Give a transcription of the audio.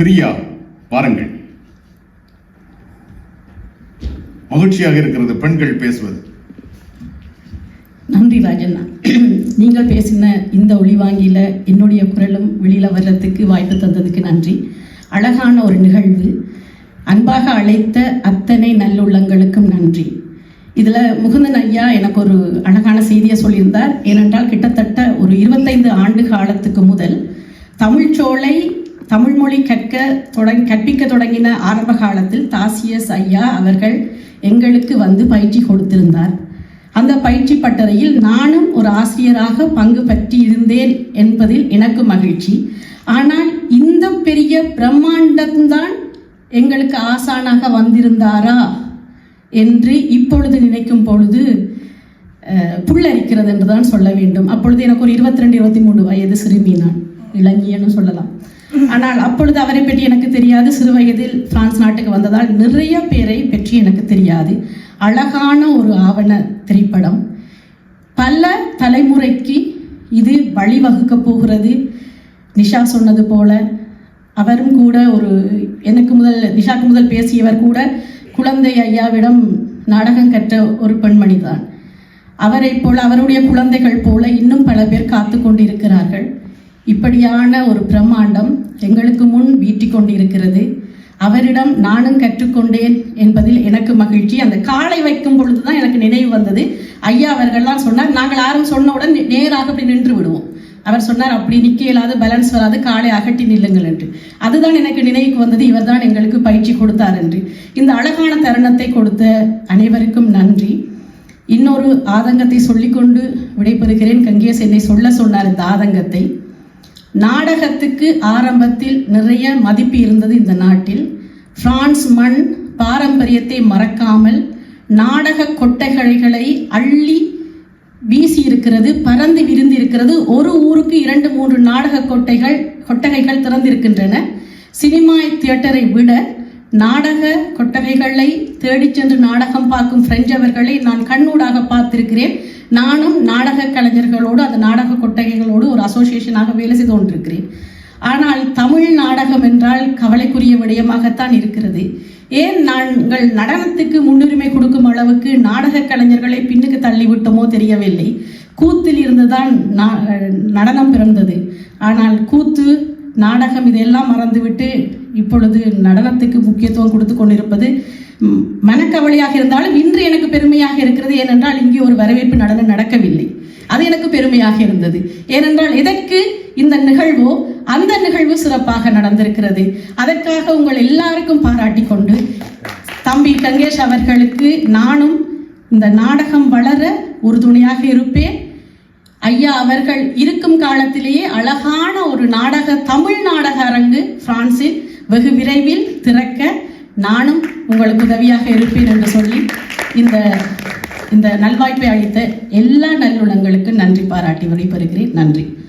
பிரியா வாருங்கள். மகிழ்ச்சியாக இருக்கிறது பெண்கள் பேசுவது. நன்றி ராஜண்ணா. நீங்கள் பேசின இந்த ஒளிவாங்கியில் என்னுடைய குரலும் வெளியில் வர்றதுக்கு வாய்ப்பு தந்ததுக்கு நன்றி. அழகான ஒரு நிகழ்வு. அன்பாக அழைத்த அத்தனை நல்லுள்ளங்களுக்கும் நன்றி. இதில் முகுந்தன் ஐயா எனக்கு ஒரு அழகான செய்தியை சொல்லியிருந்தார். ஏனென்றால் கிட்டத்தட்ட ஒரு இருபத்தைந்து ஆண்டு காலத்துக்கு முதல் தமிழ்ச்சோலை தமிழ் மொழி கற்க தொடங் கற்பிக்க தொடங்கின ஆரம்ப காலத்தில் தாசியஸ் ஐயா அவர்கள் எங்களுக்கு வந்து பயிற்சி கொடுத்திருந்தார். அந்த பயிற்சி பட்டறையில் நானும் ஒரு ஆசிரியராக பங்கு பற்றி இருந்தேன் என்பதில் எனக்கு மகிழ்ச்சி. ஆனால் இந்த பெரிய பிரம்மாண்டம்தான் எங்களுக்கு ஆசானாக வந்திருந்தாரா என்று இப்பொழுது நினைக்கும் பொழுது புள்ளரிக்கிறது புல்லரிக்கிறது என்று தான் சொல்ல வேண்டும். அப்பொழுது எனக்கு ஒரு இருபத்தி ரெண்டு இருபத்தி மூணு வயது சிறுமி நான். இளைஞன்னு சொல்லலாம். ஆனால் அப்பொழுது அவரை பற்றி எனக்கு தெரியாது. சிறு வயதில் பிரான்ஸ் நாட்டுக்கு வந்ததால் நிறைய பேரை பற்றி எனக்கு தெரியாது. அழகான ஒரு ஆவண திரைப்படம். பல தலைமுறைக்கு இது வழிவகுக்க போகிறது. நிஷா சொன்னது போல அவரும் கூட ஒரு எனக்கு முதல் நிஷாக்கு முதல் பேசியவர் கூட குழந்தை ஐயாவிடம் நாடகம் கற்ற ஒரு பெண்மணி தான் அவரைப் போல அவருடைய குழந்தைகள் போல இன்னும் பல பேர் காத்து கொண்டிருக்கிறார்கள். இப்படியான ஒரு பிரம்மாண்டம் எங்களுக்கு முன் வீட்டிக் கொண்டிருக்கிறது. அவரிடம் நானும் கற்றுக்கொண்டேன் என்பதில் எனக்கு மகிழ்ச்சி. அந்த காலை வைக்கும் பொழுது தான் எனக்கு நினைவு வந்தது. ஐயா அவர்கள்லாம் சொன்னார் நாங்கள் யாரும் சொன்னவுடன் நேராக அப்படி நின்று விடுவோம். அவர் சொன்னார் அப்படி நிற்க இயலாது பேலன்ஸ் வராது காலை அகட்டி நில்லுங்கள் என்று. அதுதான் எனக்கு நினைவுக்கு வந்தது. இவர் தான் எங்களுக்கு பயிற்சி கொடுத்தார் என்று. இந்த அழகான தருணத்தை கொடுத்த அனைவருக்கும் நன்றி. இன்னொரு ஆதங்கத்தை சொல்லிக்கொண்டு விடைபெறுகிறேன். கங்கேஸ் என்னை சொல்ல சொன்னார் இந்த ஆதங்கத்தை. நாடகத்துக்கு ஆரம்பத்தில் நிறைய மதிப்பு இருந்தது இந்த நாட்டில். பிரான்ஸ் மண் பாரம்பரியத்தை மறக்காமல் நாடக கொட்டைகளை அள்ளி வீசி இருக்கிறது பறந்து விரிந்து இருக்கிறது ஒரு ஊருக்கு இரண்டு மூன்று நாடக கொட்டைகள் கொட்டகைகள் திறந்திருக்கின்றன. சினிமா தியேட்டரை விட நாடக கொட்டகைகளை தேடிச் சென்று நாடகம் பார்க்கும் பிரெஞ்சவர்களை நான் கண்ணூடாக பார்த்திருக்கிறேன். நானும் நாடக கலைஞர்களோடு அந்த நாடக கொட்டகைகளோடு ஒரு அசோசியேஷனாக வேலை செய்து கொண்டிருக்கிறேன். ஆனால் தமிழ் நாடகம் என்றால் கவலைக்குரிய விடயமாகத்தான் இருக்கிறது. ஏன் நாங்கள் நடனத்துக்கு முன்னுரிமை கொடுக்கும் அளவுக்கு நாடக கலைஞர்களை பின்னுக்கு தள்ளிவிட்டோமோ தெரியவில்லை. கூத்தில் இருந்துதான் நடனம் பிறந்தது. ஆனால் கூத்து நாடகம் இதெல்லாம் மறந்துவிட்டு இப்பொழுது நடனத்துக்கு முக்கியத்துவம் கொடுத்து கொண்டிருப்பது மனக்கவலையாக இருந்தாலும் இன்று எனக்கு பெருமையாக இருக்கிறது. ஏனென்றால் இங்கே ஒரு வரவேற்பு நடனம் நடக்கவில்லை. அது எனக்கு பெருமையாக இருந்தது. ஏனென்றால் எதற்கு இந்த நிகழ்வோ அந்த நிகழ்வு சிறப்பாக நடந்திருக்கிறது. அதற்காக உங்கள் எல்லாருக்கும் பாராட்டி கொண்டு தம்பி கங்கேஷ் அவர்களுக்கு நானும் இந்த நாடகம் வளர உறுதுணையாக இருப்பேன். ஐயா அவர்கள் இருக்கும் காலத்திலேயே அழகான ஒரு நாடக தமிழ் நாடக அரங்கு பிரான்சில் வெகு விரைவில் திறக்க நானும் உங்களுக்கு உதவியாக இருப்பேன் என்று சொல்லி இந்த இந்த நல்வாய்ப்பை அளித்த எல்லா நல்லுள்ளங்களுக்கும் நன்றி பாராட்டி விடைபெறுகிறேன். நன்றி.